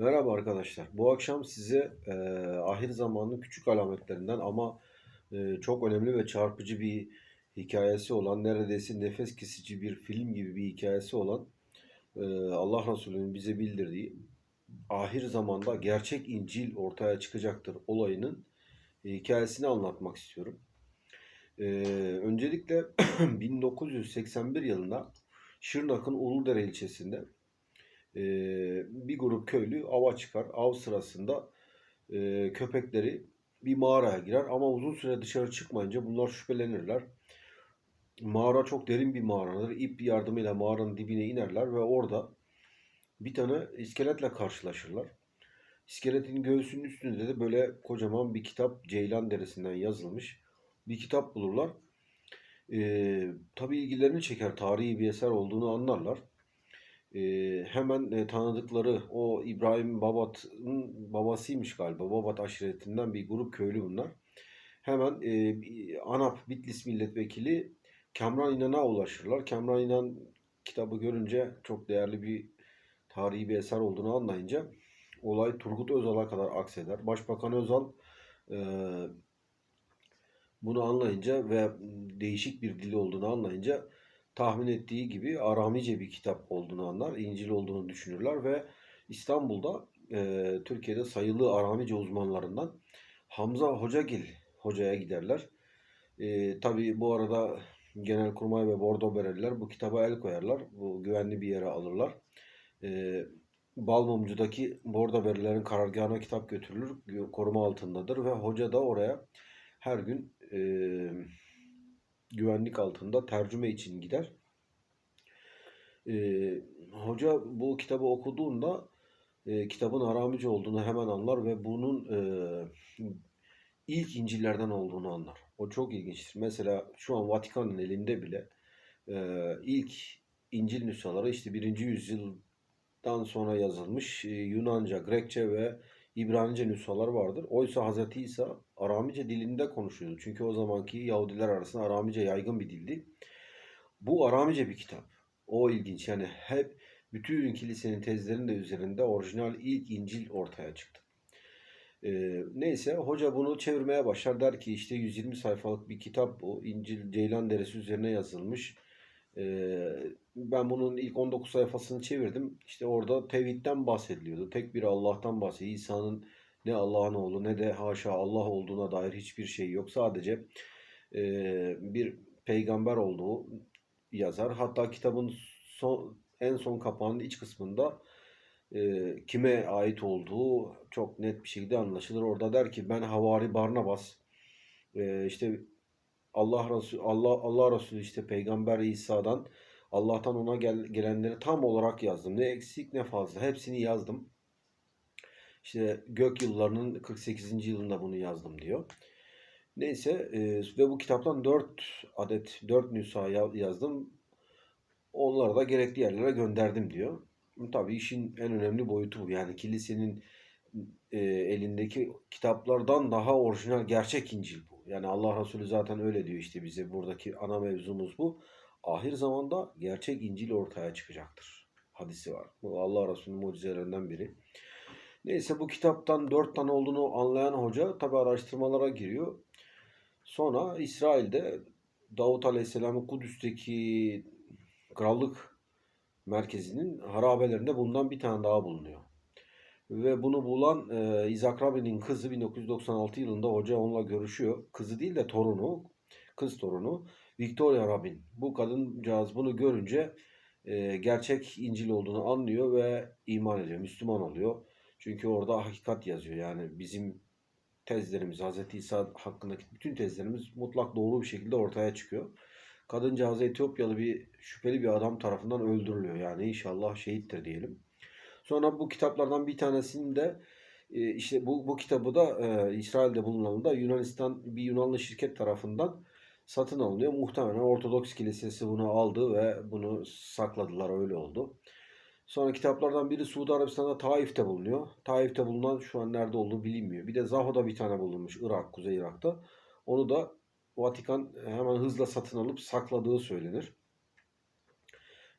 Merhaba arkadaşlar. Bu akşam size e, ahir zamanın küçük alametlerinden ama e, çok önemli ve çarpıcı bir hikayesi olan, neredeyse nefes kesici bir film gibi bir hikayesi olan e, Allah Resulü'nün bize bildirdiği ahir zamanda gerçek İncil ortaya çıkacaktır olayının e, hikayesini anlatmak istiyorum. E, öncelikle 1981 yılında Şırnak'ın Uludere ilçesinde e, bir grup köylü ava çıkar. Av sırasında e, köpekleri bir mağaraya girer ama uzun süre dışarı çıkmayınca bunlar şüphelenirler. Mağara çok derin bir mağaradır. İp yardımıyla mağaranın dibine inerler ve orada bir tane iskeletle karşılaşırlar. İskeletin göğsünün üstünde de böyle kocaman bir kitap Ceylan Deresi'nden yazılmış bir kitap bulurlar. Ee, tabii ilgilerini çeker, tarihi bir eser olduğunu anlarlar. Ee, hemen e, tanıdıkları o İbrahim Babat'ın babasıymış galiba. Babat aşiretinden bir grup köylü bunlar. Hemen e, ANAP Bitlis milletvekili Kemran İnan'a ulaşırlar. Kemran İnan kitabı görünce çok değerli bir tarihi bir eser olduğunu anlayınca olay Turgut Özal'a kadar akseder. Başbakan Özal e, bunu anlayınca ve değişik bir dili olduğunu anlayınca tahmin ettiği gibi Aramice bir kitap olduğunu anlar, İncil olduğunu düşünürler ve İstanbul'da e, Türkiye'de sayılı Aramice uzmanlarından Hamza Hocagil hocaya giderler. E, tabii bu arada Genelkurmay ve Bordo Bereliler bu kitaba el koyarlar. Bu güvenli bir yere alırlar. E, Balmumcu'daki Bordo Berelilerin karargahına kitap götürülür. Koruma altındadır ve hoca da oraya her gün e, güvenlik altında tercüme için gider. E, hoca bu kitabı okuduğunda e, kitabın Aramice olduğunu hemen anlar ve bunun e, ilk İncil'lerden olduğunu anlar. O çok ilginçtir. Mesela şu an Vatikan'ın elinde bile e, ilk İncil nüshaları işte birinci yüzyıldan sonra yazılmış e, Yunanca, Grekçe ve İbranice nüshalar vardır. Oysa Hz. İsa Aramice dilinde konuşuyordu. Çünkü o zamanki Yahudiler arasında Aramice yaygın bir dildi. Bu Aramice bir kitap. O ilginç. Yani hep bütün kilisenin tezlerinin de üzerinde orijinal ilk İncil ortaya çıktı. Ee, neyse hoca bunu çevirmeye başlar. Der ki işte 120 sayfalık bir kitap bu. İncil Ceylan Deresi üzerine yazılmış. Ee, ben bunun ilk 19 sayfasını çevirdim. İşte orada tevhidden bahsediliyordu. Tek bir Allah'tan bahsediyor. İsa'nın ne Allah'ın oğlu ne de haşa Allah olduğuna dair hiçbir şey yok. Sadece e, bir peygamber olduğu yazar. Hatta kitabın son, en son kapağının iç kısmında e, kime ait olduğu çok net bir şekilde anlaşılır. Orada der ki ben Havari Barnabas e, işte Allah Resulü Allah Allah Resulü işte Peygamber İsa'dan Allah'tan ona gel, gelenleri tam olarak yazdım. Ne eksik ne fazla. Hepsini yazdım. İşte gök yıllarının 48. yılında bunu yazdım diyor. Neyse e, ve bu kitaptan 4 adet 4 nüsha ya- yazdım. Onları da gerekli yerlere gönderdim diyor. Tabii işin en önemli boyutu bu. Yani kilisenin e, elindeki kitaplardan daha orijinal gerçek İncil bu. Yani Allah Resulü zaten öyle diyor işte bize buradaki ana mevzumuz bu. Ahir zamanda gerçek İncil ortaya çıkacaktır. Hadisi var. Bu Allah Resulü'nün mucizelerinden biri. Neyse bu kitaptan dört tane olduğunu anlayan hoca tabi araştırmalara giriyor. Sonra İsrail'de Davut Aleyhisselam'ın Kudüs'teki krallık merkezinin harabelerinde bundan bir tane daha bulunuyor. Ve bunu bulan e, İzak Rabin'in kızı 1996 yılında hoca onunla görüşüyor. Kızı değil de torunu, kız torunu Victoria Rabin. Bu kadıncağız bunu görünce e, gerçek İncil olduğunu anlıyor ve iman ediyor, Müslüman oluyor. Çünkü orada hakikat yazıyor. Yani bizim tezlerimiz, Hz. İsa hakkındaki bütün tezlerimiz mutlak doğru bir şekilde ortaya çıkıyor. Kadıncağız Etiyopyalı bir şüpheli bir adam tarafından öldürülüyor. Yani inşallah şehittir diyelim. Sonra bu kitaplardan bir tanesinde e, işte bu, bu kitabı da e, İsrail'de bulunan da Yunanistan bir Yunanlı şirket tarafından satın alınıyor. Muhtemelen Ortodoks Kilisesi bunu aldı ve bunu sakladılar öyle oldu. Sonra kitaplardan biri Suudi Arabistan'da Taif'te bulunuyor. Taif'te bulunan şu an nerede olduğu bilinmiyor. Bir de Zaho'da bir tane bulunmuş Irak, Kuzey Irak'ta. Onu da Vatikan hemen hızla satın alıp sakladığı söylenir.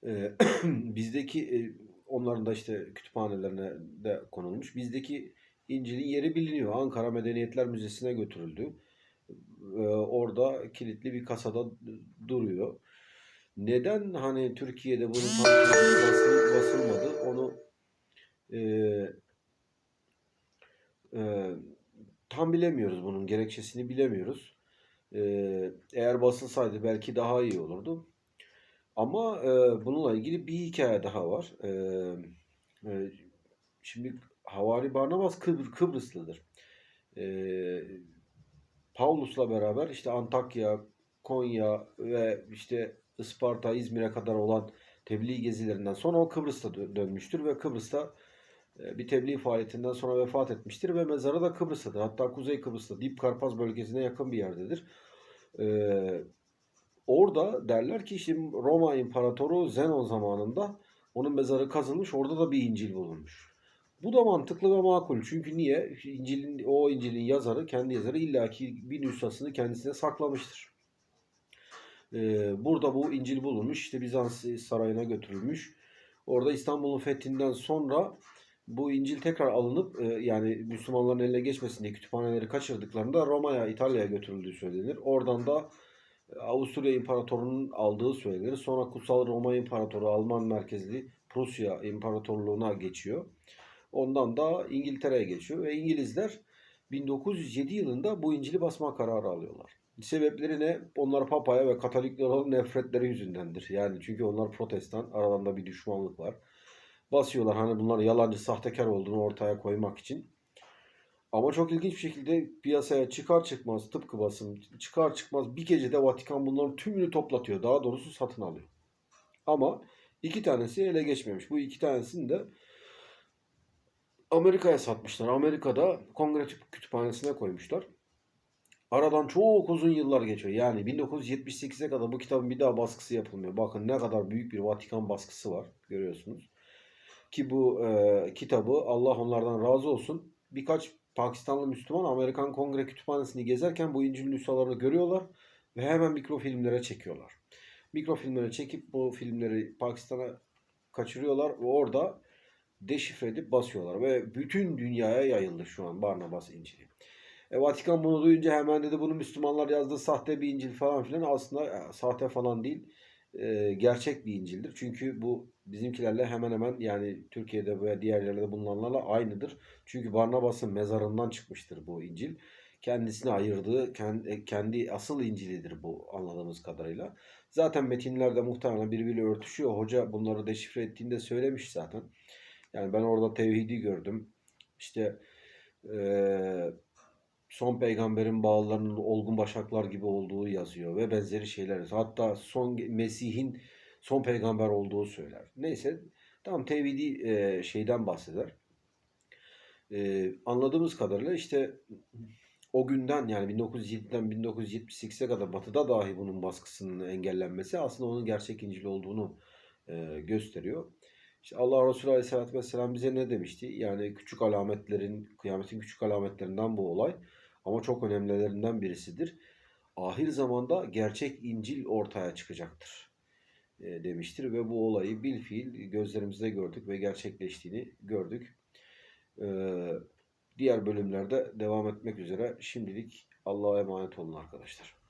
Ee, bizdeki e, onların da işte kütüphanelerine de konulmuş. Bizdeki İncil'in yeri biliniyor. Ankara Medeniyetler Müzesi'ne götürüldü. Ee, orada kilitli bir kasada duruyor. Neden hani Türkiye'de bunun tam basıl, basılmadı onu e, e, tam bilemiyoruz bunun gerekçesini bilemiyoruz. E, eğer basılsaydı belki daha iyi olurdu. Ama e, bununla ilgili bir hikaye daha var. E, e, şimdi Havari Barnabas Kıbr Kıbrıslıdır. E, Paulus'la beraber işte Antakya, Konya ve işte Isparta, İzmir'e kadar olan tebliğ gezilerinden sonra o Kıbrıs'ta dö- dönmüştür ve Kıbrıs'ta e, bir tebliğ faaliyetinden sonra vefat etmiştir ve mezarı da Kıbrıs'tadır. Hatta Kuzey Kıbrıs'ta, Dip Karpaz bölgesine yakın bir yerdedir. Ee, orada derler ki işte Roma İmparatoru Zenon zamanında onun mezarı kazılmış, orada da bir İncil bulunmuş. Bu da mantıklı ve makul. Çünkü niye? İncil'in, o İncil'in yazarı, kendi yazarı illaki bir nüshasını kendisine saklamıştır. Ee, burada bu İncil bulunmuş. işte Bizans sarayına götürülmüş. Orada İstanbul'un fethinden sonra bu İncil tekrar alınıp e, yani Müslümanların eline geçmesin diye kütüphaneleri kaçırdıklarında Roma'ya, İtalya'ya götürüldüğü söylenir. Oradan da Avusturya İmparatorluğu'nun aldığı söylenir. Sonra Kutsal Roma İmparatoru Alman merkezli Prusya İmparatorluğu'na geçiyor. Ondan da İngiltere'ye geçiyor ve İngilizler 1907 yılında bu İncil'i basma kararı alıyorlar. Sebepleri ne? Onlar Papa'ya ve Katoliklere olan nefretleri yüzündendir. Yani çünkü onlar protestan, aralarında bir düşmanlık var. Basıyorlar hani bunların yalancı, sahtekar olduğunu ortaya koymak için. Ama çok ilginç bir şekilde piyasaya çıkar çıkmaz tıpkı basın çıkar çıkmaz bir gecede Vatikan bunların tümünü toplatıyor. Daha doğrusu satın alıyor. Ama iki tanesi ele geçmemiş. Bu iki tanesini de Amerika'ya satmışlar. Amerika'da Kongre Kütüphanesi'ne koymuşlar. Aradan çok uzun yıllar geçiyor. Yani 1978'e kadar bu kitabın bir daha baskısı yapılmıyor. Bakın ne kadar büyük bir Vatikan baskısı var. Görüyorsunuz. Ki bu e, kitabı Allah onlardan razı olsun. Birkaç Pakistanlı Müslüman Amerikan Kongre Kütüphanesi'ni gezerken bu İncil nüshalarını görüyorlar ve hemen mikrofilmlere çekiyorlar. Mikrofilmlere çekip bu filmleri Pakistan'a kaçırıyorlar ve orada deşifre edip basıyorlar ve bütün dünyaya yayıldı şu an Barnabas İncil'i. E, Vatikan bunu duyunca hemen dedi bunu Müslümanlar yazdı sahte bir İncil falan filan aslında e, sahte falan değil e, gerçek bir İncil'dir. Çünkü bu bizimkilerle hemen hemen yani Türkiye'de veya diğer yerlerde bulunanlarla aynıdır. Çünkü Barnabas'ın mezarından çıkmıştır bu İncil. Kendisine ayırdığı kendi, kendi asıl İncil'idir bu anladığımız kadarıyla. Zaten metinlerde muhtemelen birbiriyle örtüşüyor. Hoca bunları deşifre ettiğinde söylemiş zaten. Yani ben orada tevhidi gördüm. İşte eee son peygamberin bağlarının olgun başaklar gibi olduğu yazıyor ve benzeri şeyler. Hatta son Mesih'in son peygamber olduğu söyler. Neyse tam tevhidi e, şeyden bahseder. E, anladığımız kadarıyla işte o günden yani 1907'den 1978'e kadar batıda dahi bunun baskısının engellenmesi aslında onun gerçek İncil olduğunu e, gösteriyor. İşte Allah Resulü Aleyhisselatü Vesselam bize ne demişti? Yani küçük alametlerin, kıyametin küçük alametlerinden bu olay. Ama çok önemlilerinden birisidir. Ahir zamanda gerçek İncil ortaya çıkacaktır demiştir ve bu olayı bil fiil gözlerimizde gördük ve gerçekleştiğini gördük. E, diğer bölümlerde devam etmek üzere şimdilik Allah'a emanet olun arkadaşlar.